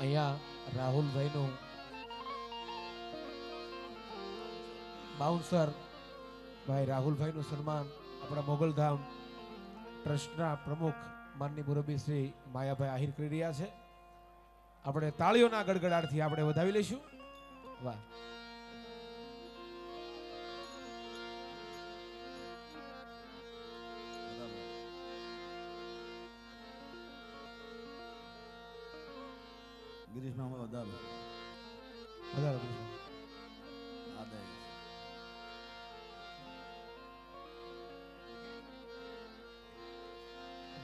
અહીંયા રાહુલભાઈનું બાઉન્સર ભાઈ રાહુલભાઈનું સન્માન આપણા મોગલધામ ટ્રસ્ટના પ્રમુખ માનની મુરબી શ્રી માયાભાઈ આહિર કરી રહ્યા છે. આપણે તાળીઓના ગડગડાટથી આપણે વધાવી લઈશું. વાહ. ગિરીશ મામા વધારો વધારો કૃષ્ણ.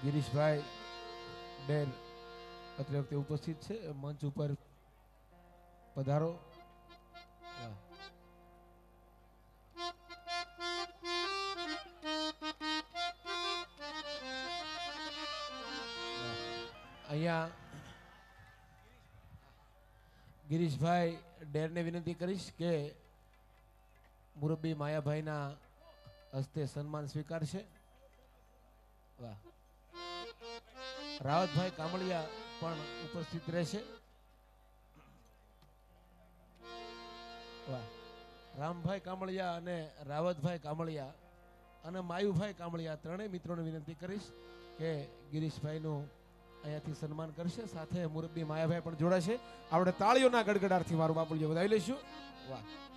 ગિરીશભાઈ બેન અત્રે વખતે ઉપસ્થિત છે મંચ ઉપર પધારો ગિરીશભાઈ ડેરને વિનંતી કરીશ કે મુરબ્બી માયાભાઈના હસ્તે સન્માન સ્વીકારશે. વાહ. રાવતભાઈ કામળિયા પણ ઉપસ્થિત રહેશે. વાહ. રામભાઈ કામળિયા અને રાવતભાઈ કામળિયા અને માયુભાઈ કામળિયા ત્રણેય મિત્રોને વિનંતી કરીશ કે ગિરીશભાઈનું અહીંયાથી સન્માન કરશે. સાથે મુરબ્બી માયાભાઈ પણ જોડાશે. આપણે તાળીઓના ગડગડાટથી મારું બાપુજી વધાવી લઈશું. વાહ.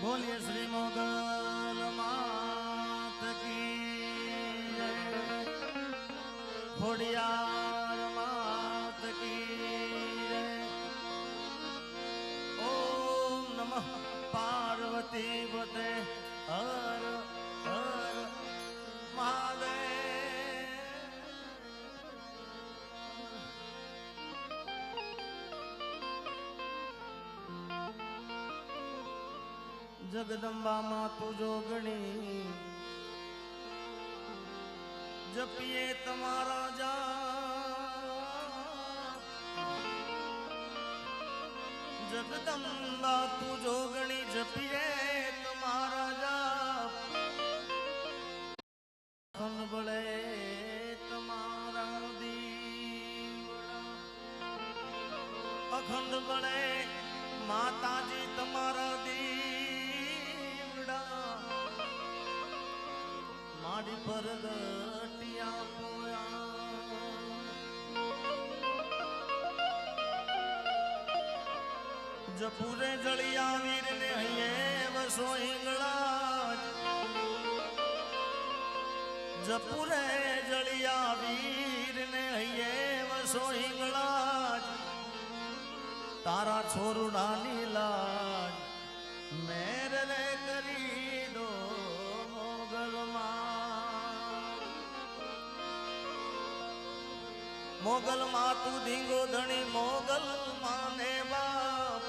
બોલીએ શ્રી મોગલ જગદંબામાં તું જોગણી જપીએ તમારા જા જગદંબા તું જોગણી જપીએ તમારા જા બળે તમારા દીવડા અખંડ બળે માતાજી તમારા દીવડા માડી પર લટિયા પોયા. જપુરે જળિયા વીર ને હૈયે વસો હિંગળા જપુરે જળિયા વીર ને હૈયે વસો હિંગળા તારા છોરુડા લાજ મોગલમાં તું ધીંગો ધણી મોગલ માને બાપ.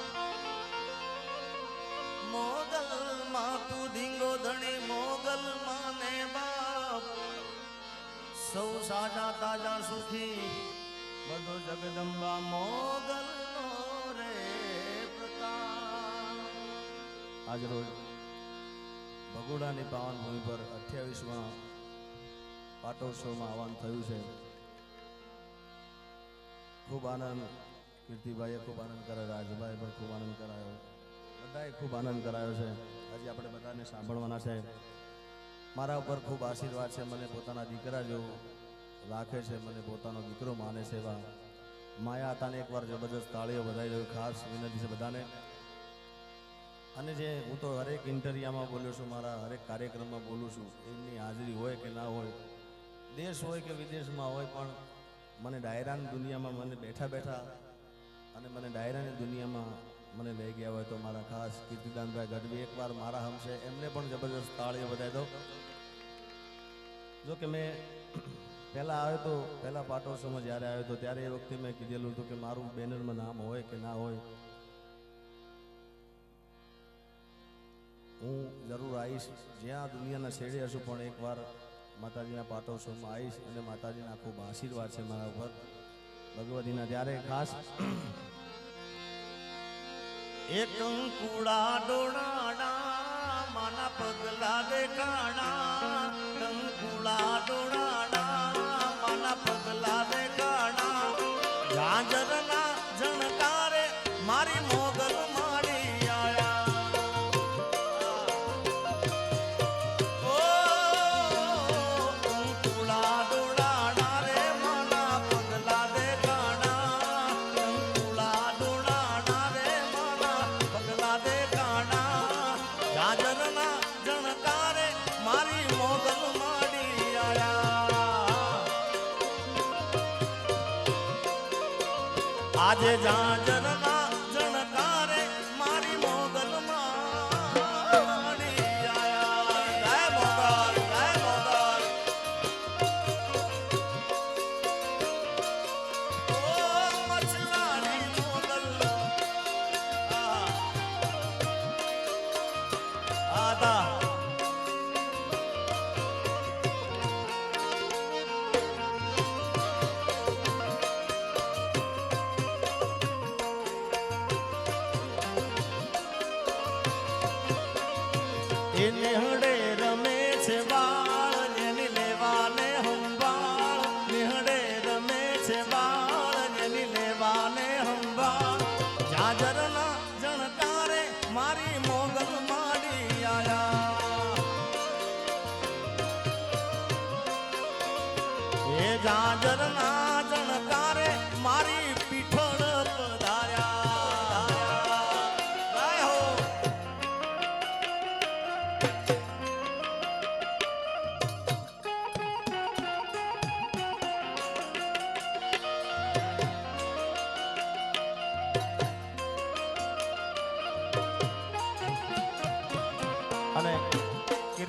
મોગલમાં તું ધીંગો ધણી મોગલ માને બાપ. સૌ સાજા તાજા સુખી બધો જગદંબા મોગલ રે પ્રતાપ. આજ રોજ ભગોડાની પાવન ભૂમિ પર અઠ્યાવીસમાં પાટોત્સવમાં આવવાનું થયું છે. ખૂબ આનંદ. કીર્તિભાઈએ ખૂબ આનંદ કરાયો રાજભાઈ પણ ખૂબ આનંદ કરાયો. બધાએ ખૂબ આનંદ કરાયો છે. હજી આપણે બધાને સાંભળવાના છે. મારા ઉપર ખૂબ આશીર્વાદ છે. મને પોતાના દીકરા જેવું રાખે છે. મને પોતાનો દીકરો માને છે એવા. માયા હતાને એકવાર જબરદસ્ત તાળીઓ વધારી દઉં. ખાસ વિનંતી છે બધાને. અને જે હું તો હરેક ઇન્ટરવ્યુમાં બોલ્યો છું, મારા હરેક કાર્યક્રમમાં બોલું છું, એમની હાજરી હોય કે ના હોય, દેશ હોય કે વિદેશમાં હોય, પણ મને ડાયરાની દુનિયામાં મને બેઠા બેઠા અને મને ડાયરાની દુનિયામાં મને લઈ ગયા હોય તો મારા ખાસ કીર્તિદાનભાઈ ગઢવી એકવાર મારા હમશે. એમને પણ જબરજસ્ત તાળીઓ બતાવી દો. જો કે મેં પહેલાં આવ્યો તો, પહેલાં પાટોત્સવમાં જ્યારે આવ્યો તો ત્યારે એ વખતે મેં કીધેલું હતું કે મારું બેનરમાં નામ હોય કે ના હોય, હું જરૂર આવીશ. જ્યાં દુનિયાના શેડે હશું પણ એકવાર માતાજીના પાટોત્સવમાં આવીશ અને માતાજીના ખૂબ આશીર્વાદ છે મારા ઉપર. ભગવતીના ત્યારે ખાસ એક કંકુડા ડોળાડા માના પગલા દેખાણા. કંકુડા ડોળાડા આજે ઝાંઝરના એ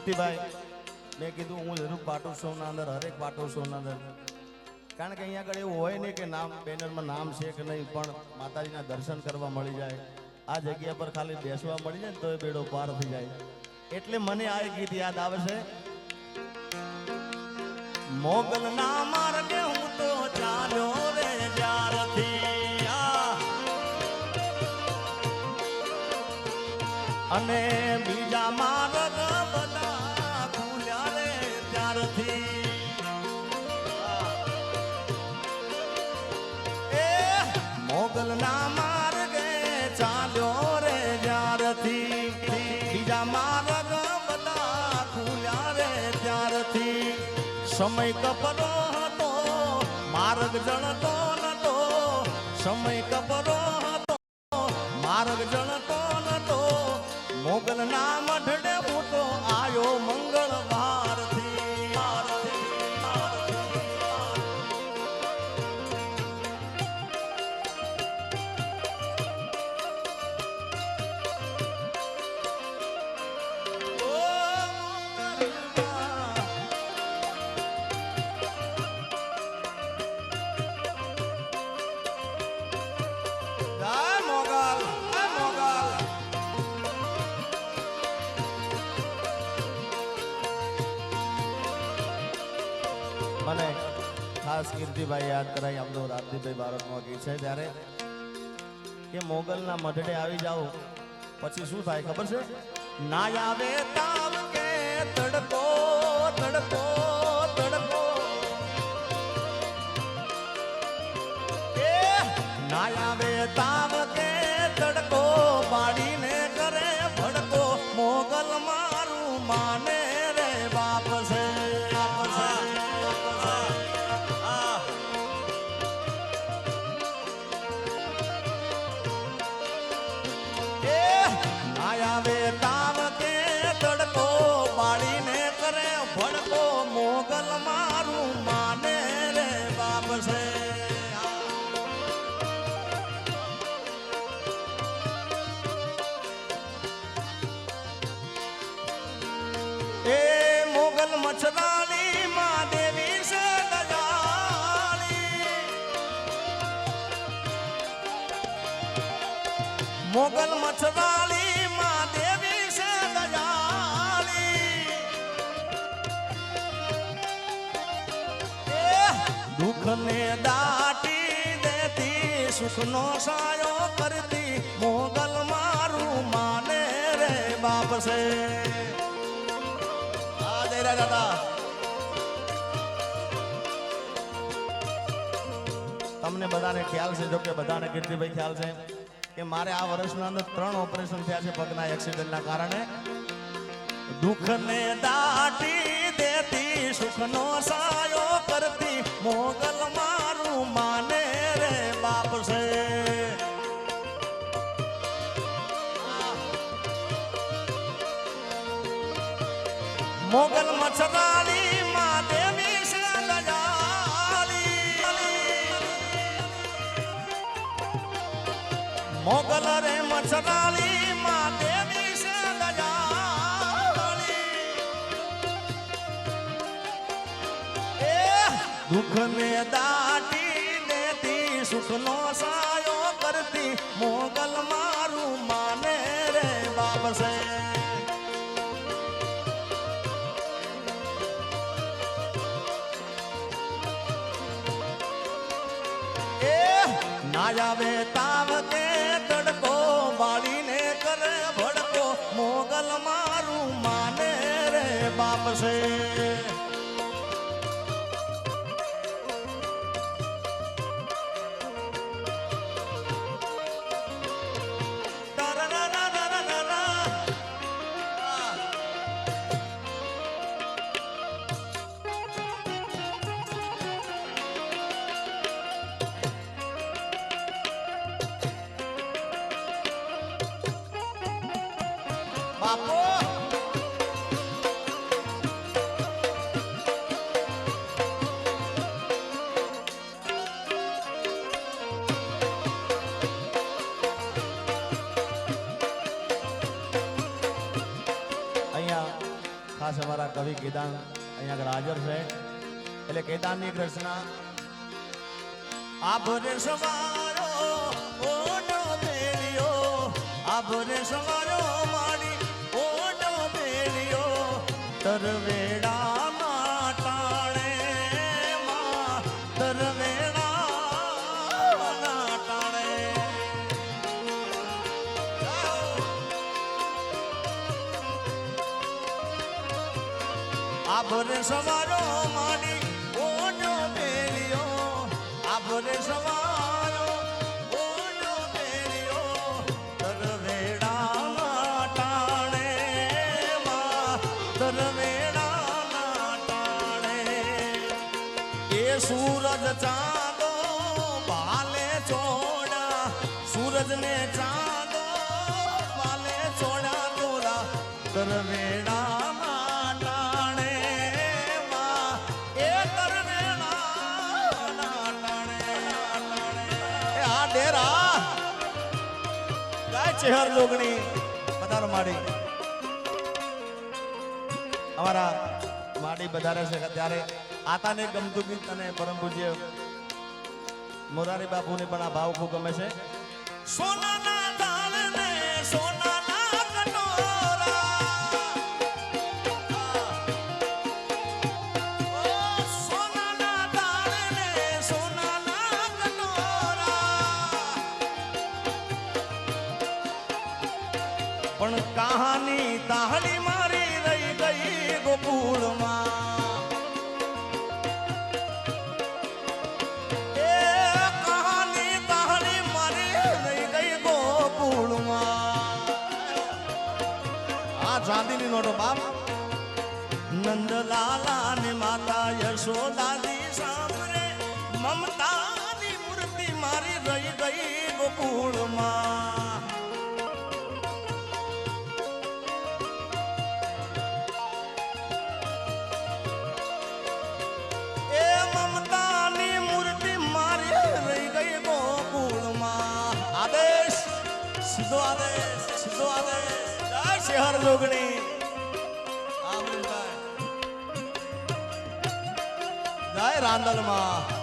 કીર્તિભાઈ મેં કીધું હું જરૂર પાટોત્સવના અંદર, હરેક પાટોત્સવના અંદર. કારણ કે અહીંયા આગળ એવું હોય નહીં કે નામ, બેનરમાં નામ છે કે નહીં, પણ માતાજીના દર્શન કરવા મળી જાય. આ જગ્યા પર ખાલી બેસવા મળી જાય ને તો એ બેડો પાર થઈ જાય. એટલે મને આ ગીત યાદ આવે છે. મોગલ ના માર્ગે હું તો ચાલ્યો રે જ્યારથી અને બીજા સમય કપરો હતો, માર્ગ જણતો નતો. સમય કપરો હતો, માર્ગ જણતો નતો. મોગલ ના મઢડે હું તો આયો મંગળવારથી કીર્તિભાઈ યાદ કરાય, આમ તો રાજદીપભાઈ ભારતમાં ગીત છે ત્યારે. કે મોગલના મઢડે આવી જાઓ, પછી શું થાય ખબર છે? ના આવે તાવ કે તડકો તડકો તડકો. એ, ના આવે તાવ કે તડકો, પાડીને કરે ભડકો. મોગલ મારું માને મોગલ મારું માને રે બાપ છે. એ મોગલ મચરાણી માં દેવી છે મોગલ મછરાળી દુઃખને દાટી દેતી, સુખનો સાયો કરતી, મોગલ મારું માને રે બાપ છે. આ રહ્યા દાદા. તમને બધાને ખ્યાલ છે જો કે બધાને કીર્તિભાઈ ખ્યાલ છે, કે મારે આ વર્ષના અંદર ત્રણ ઓપરેશન થયા છે પગના એક્સિડન્ટના કારણે. દુઃખને દાટી દેતી, સુખનો સાયો કરતી, મોગલ મારું માને રે બાપ છે. મોગલ મચરાલી માં દેવી મોગલ રે મચરાળી માં દુઃખને દાટી દેતી, સુખનો સાયો કરતી, મોગલ મારું માને રે બાપસે. એ ના આવે તાવ કે તડકો, વાળીને કરે ભડકો, મોગલ મારું માને રે બાપ છે. એટલે કેદારની રચના. આભરે સવારો, ઓટો બેલિયો આભરે સવારો મારી ઓટો બેલિયો તરવેડા આભરે સવારો સૂરજ ચાંદો ભાલે ચોડા. સૂરજ ને ચાંદો ભાલે ચોડા દોરા. તરવેડા ચહેર જોગણી પધારો માડી. અમારા માડી વધારે છે ત્યારે આતાને ગમતું ગીત અને પરમ પૂજ્ય મોરારી બાપુને પણ આ ભાવ ખૂબ ગમે છે. સોનાના પણ કહાની ચાંદીની નોટો બાપ. નંદલાલા ને માતા યશોદાજી સાંભળે. મમતાની મૂર્તિ મારી રહી જોગણી અમરીશભાઈ. જય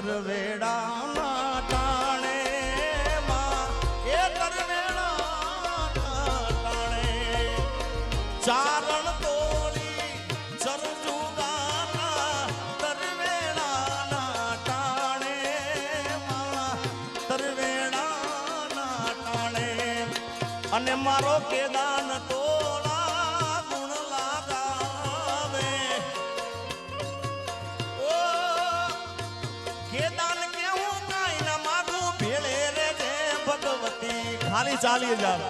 તરવેડાના ભગવતી ખાલી જાવ હજાર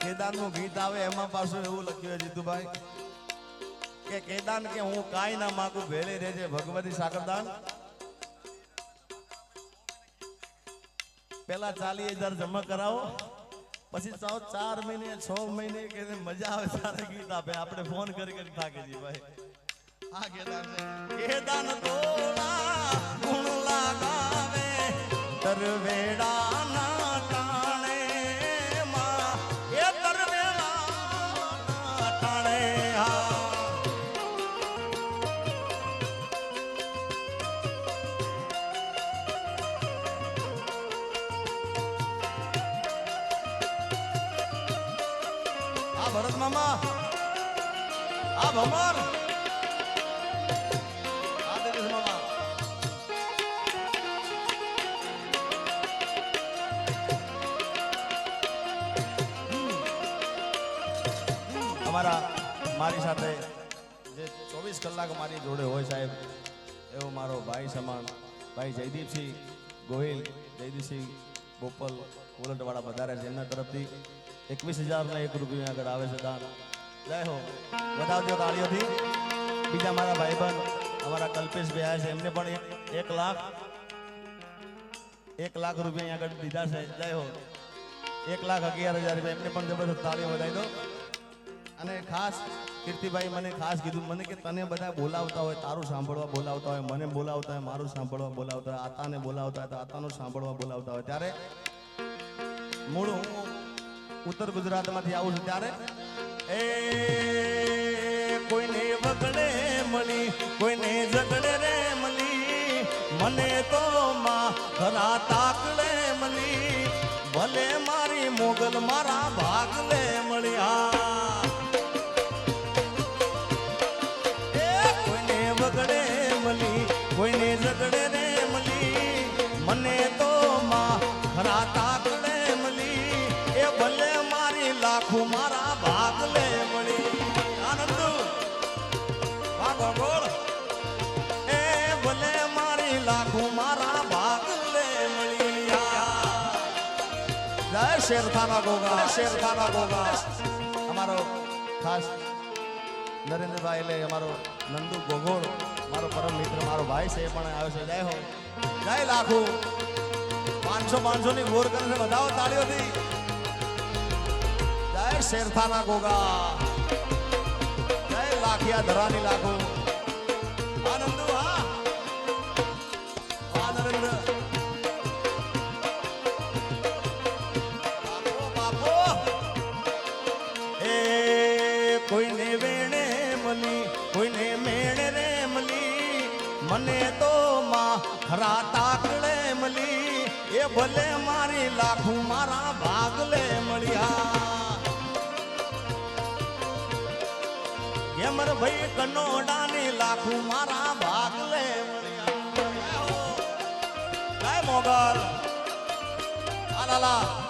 કેદારનું ગીત આવે, એમાં પાછું એવું લખ્યું જીતુભાઈ, કે કેદાન કે હું કાંઈ ના માગું, ભેળે રહેજે ભગવતી સાકરદાન. પેલા ચાલી હજાર જમા કરાવો. પછી સૌ ચાર મહિને, છ મહિને કે મજા આવે ત્યારે ગીત આપે. આપણે ફોન કરી કરી થાકે ભાઈ. આ કેદાન કેદાન તોલા ગુણ તરવેડાના ટાણે માં એ તરવેડાના ટાણે હા. આ ભરત મામા આ ભમર. કલાક મારી જોડે હોય સાહેબ, એવો મારો ભાઈ સમાન ભાઈ જયદીપસિંહ ગોહિલ, જયદીપસિંહ બોપલ, ઉલટવાળા વધારે છે એમના તરફથી એકવીસ હજારના એક રૂપિયા આગળ આવે છે દાન. જય હો. વધાવજો તાળીઓથી. બીજા મારા ભાઈબંધ, અમારા કલ્પેશ ભાઈ છે, એમને પણ એક લાખ એક લાખ રૂપિયા આગળ દીધા છે. જય હો. એક લાખ અગિયાર હજાર રૂપિયા, એમને પણ જબરદસ્ત તાળીઓ વધાવી દો. અને ખાસ કીર્તિભાઈ મને ખાસ કીધું, મને કે તને બધા બોલાવતા હોય, તારું સાંભળવા બોલાવતા હોય, મને બોલાવતા હોય, મારું સાંભળવા બોલાવતા હોય, આતાને બોલાવતા હોય, તો આતાનું સાંભળવા બોલાવતા હોય. ત્યારે મૂળ હું ઉત્તર ગુજરાતમાંથી આવું છું, ત્યારે એ કોઈને વગડે મળી, કોઈને ઝગડે રે મળી, મને તો માં ઘરા તાકડે મળી, ભલે મારી મોગલ મારા ભાગલે મળી જય શેરખાના ગોગા શેરખાના ગોગા અમારો ખાસ નરેન્દ્રભાઈ એટલે અમારો નંદુ ગોગોળ, મારો પરમ મિત્ર, મારો ભાઈ છે એ પણ આવ્યો છે. જય હો. જય લાખો. પાંચસો પાંચસો ની ગોર કરીને વધાવો તાળીઓથી. જય શેરથાના ગોગા જય લાખિયા ધરાની લાખો. મને તો માં ખરા તાકડે મળી, એ ભલે મારી લાખું મારા ભાગલે મળ્યા. એમર ભાઈ કનોડાની લાખું મારા ભાગલે મળ્યા. જય મોગલ. આ લાલા.